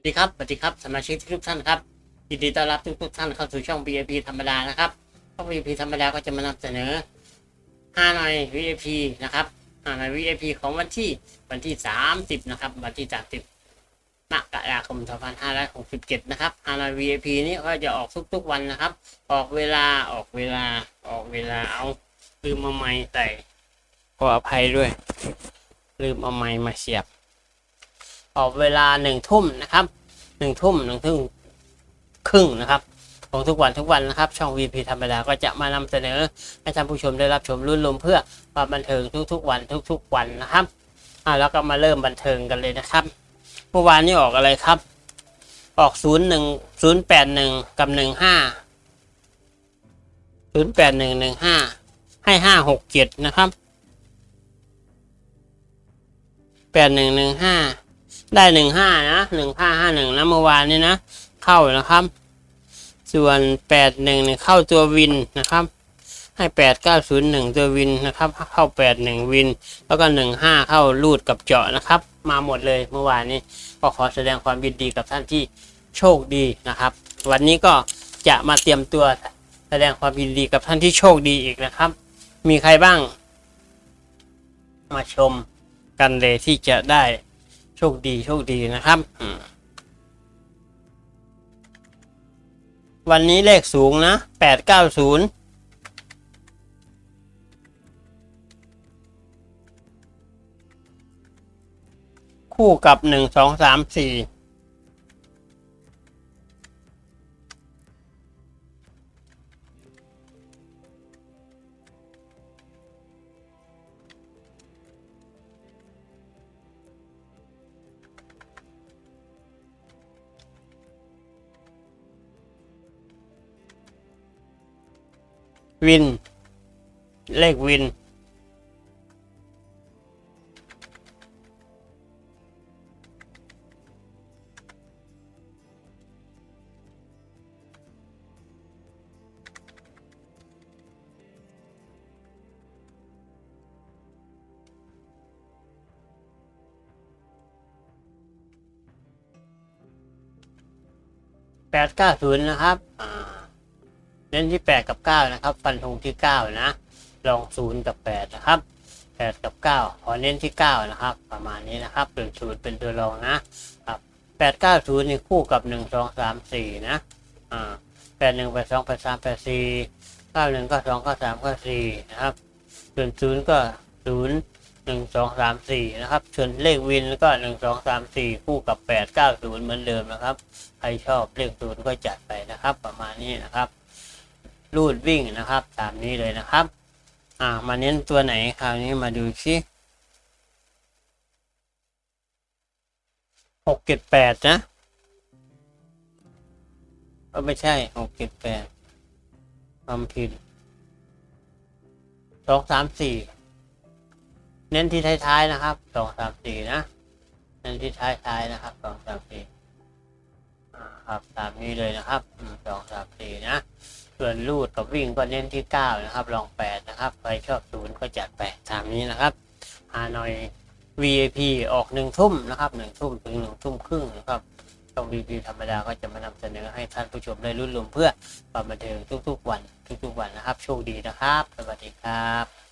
วัสดีครับสวัสดีครับสมาชิกทุกท่านครับยินดีต้อนรับทุกทุกท่านเข้าสู่ช่อง VIP ธรรมดานะครับช่อง VIP ธรรมดาก็จะมานำเสนอ5หน่อย VIP นะครับ5หน่อย VIP ของวันที่วันที่ 30 นะครับ วันที่ 30มกราคม2567 นะครับ5หน่อย VIP นี้ก็จะออกทุกๆวันนะครับ ออกเวลาออกเวลาออกเวลาเอาลืมเอาไม้ใส่ขออภัยด้วย ลืมเอาไม้มาเสียบออกเวลาหนึ่งทุ่มนะครับ หนึ่งทุ่มหนึ่งทุ่มครึ่งนะครับของทุกวันทุกวันนะครับ ช่อง VP ธรรมดาก็จะมานำเสนอให้ท่านผู้ชมได้รับชมรุ่นลมเพื่อความบันเทิงทุกๆ วันทุก ๆ วันนะครับอ่าแล้วก็มาเริ่มบันเทิงกันเลยนะครับเมื่อวานนี้ออกอะไรครับ ออกศูนย์หนึ่งศูนย์แปดหนึ่งกับหนึ่งห้าศูนย์แปดหนึ่งหนึ่งห้าให้ห้าหกเจ็ดนะครับแปดหนึ่งหนึ่งห้า ได้หนึ่งห้านะหนึ่งห้าห้าหนึ่งนะเมื่อวานนี้นะ เข้านะครับ ส่วนแปดหนึ่งเนี่ยเข้าตัววินนะครับ ให้แปดเก้าศูนย์หนึ่งตัววินนะครับ เข้าแปดหนึ่งวิน แล้วก็หนึ่งห้าเข้าลูดกับเจาะนะครับ มาหมดเลยเมื่อวานนี้ก็ขอแสดงความยินดีกับท่านที่โชคดีนะครับ วันนี้ก็จะมาเตรียมตัวแสดงความยินดีกับท่านที่โชคดีอีกนะครับ มีใครบ้าง มาชมกันเลยที่จะได้ โชคดีโชคดีนะครับอืมวันนี้เลขสูงนะแปดเก้าศูนย์คู่กับหนึ่งสองสามสี่ วิน เลขวิน แปดเก้าศูนย์นะครับ เน้นที่แปดกับเก้านะครับ ฟันธงที่เก้านะ ลองศูนย์กับแปดนะครับแปดกับเก้าขอเน้นที่เก้านะครับ ประมาณนี้นะครับเป็นศูนย์เป็นตัวรองนะครับแปดเก้าศูนย์นี่คู่กับหนึ่งสองสามสี่นะ อ่าแปดหนึ่งแปดสองแปดสามแปดสี่เก้าหนึ่งเก้าสองเก้าสามเก้าสี่นะครับส่วนศูนย์ก็ศูนย์หนึ่งสองสามสี่นะครับส่วนเลขวินก็หนึ่งสองสามสี่คู่กับแปดเก้าศูนย์เหมือนเดิมนะครับ ใครชอบเลขศูนย์ก็จัดไปนะครับ ประมาณนี้นะครับ รูดวิ่งนะครับตามนี้เลยนะครับ อ่ามาเน้นตัวไหนคราวนี้มาดูซิหกเจ็ดแปดนะก็ไม่ใช่หกเจ็ดแปดความผิดสองสามสี่เน้นที่ท้ายๆนะครับสองสามสี่นะ เน้นที่ท้ายๆนะครับสองสามสี่อ่าครับตามนี้เลยนะครับสองสามสี่นะ ส่วนลูดกับวิ่งก็เน้นที่เก้านะครับ ลองแปดนะครับใครชอบศูนย์ก็จัดไปตามนี้นะครับฮานอย VIP ออกหนึ่งทุ่มนะครับหนึ่งทุ่มถึงหนึ่งทุ่มครึ่งนะครับช่อง VIP ธรรมดาก็จะมานำเสนอให้ท่านผู้ชมได้รุ่นรวมเพื่อความบันเทิงทุกๆวันทุกๆวันนะครับ โชคดีนะครับ สวัสดีครับ